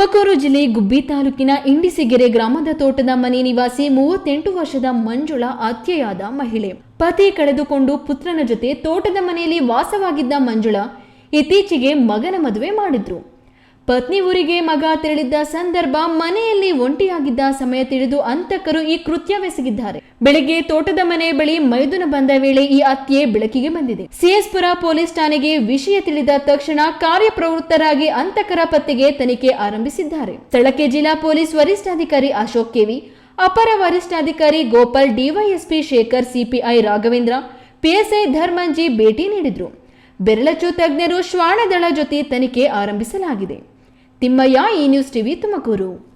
ತುಮಕೂರು ಜಿಲ್ಲೆ ಗುಬ್ಬಿ ತಾಲೂಕಿನ ಇಂಡಿಸಿಗೆರೆ ಗ್ರಾಮದ ತೋಟದ ಮನೆ ನಿವಾಸಿ ಮೂವತ್ತೆಂಟು ವರ್ಷದ ಮಂಜುಳಾ ಆತ್ಯೆಯಾದ ಮಹಿಳೆ. ಪತಿ ಕಳೆದುಕೊಂಡು ಪುತ್ರನ ಜೊತೆ ತೋಟದ ಮನೆಯಲ್ಲಿ ವಾಸವಾಗಿದ್ದ ಮಂಜುಳಾ ಇತ್ತೀಚೆಗೆ ಮಗನ ಮದುವೆ ಮಾಡಿದ್ರು. ಪತ್ನಿ ಊರಿಗೆ ಮಗ ತೆರಳಿದ್ದ ಸಂದರ್ಭ ಮನೆಯಲ್ಲಿ ಒಂಟಿಯಾಗಿದ್ದ ಸಮಯ ತಿಳಿದು ಅಂತಕರು ಈ ಕೃತ್ಯವೆಸಗಿದ್ದಾರೆ ಬೆಳಗ್ಗೆ ತೋಟದ ಮನೆ ಬಳಿ ಮೈದುನ ಬಂದ ವೇಳೆ ಈ ಹತ್ಯೆ ಬೆಳಕಿಗೆ ಬಂದಿದೆ. ಸಿಎಸ್ಪುರ ಪೊಲೀಸ್ ಠಾಣೆಗೆ ವಿಷಯ ತಿಳಿದ ತಕ್ಷಣ ಕಾರ್ಯಪ್ರವೃತ್ತರಾಗಿ ಅಂತಕರ ಪತ್ತೆಗೆ ತನಿಖೆ ಆರಂಭಿಸಿದ್ದಾರೆ. ಸ್ಥಳಕ್ಕೆ ಜಿಲ್ಲಾ ಪೊಲೀಸ್ ವರಿಷ್ಠಾಧಿಕಾರಿ ಅಶೋಕ್ ಕೆವಿ ಅಪರ ವರಿಷ್ಠಾಧಿಕಾರಿ Gopal DYSP Shekhar CPI Raghavendra PSI Dharmanji ಭೇಟಿ ನೀಡಿದ್ರು. ಬೆರಳಚ್ಚು ತಜ್ಞರು ಶ್ವಾನದಳ ಜೊತೆ ತನಿಖೆ ಆರಂಭಿಸಲಾಗಿದೆ. ತಿಮ್ಮಯ್ಯ ಈ ನ್ಯೂಸ್ ಟಿವಿ ತುಮಕೂರು.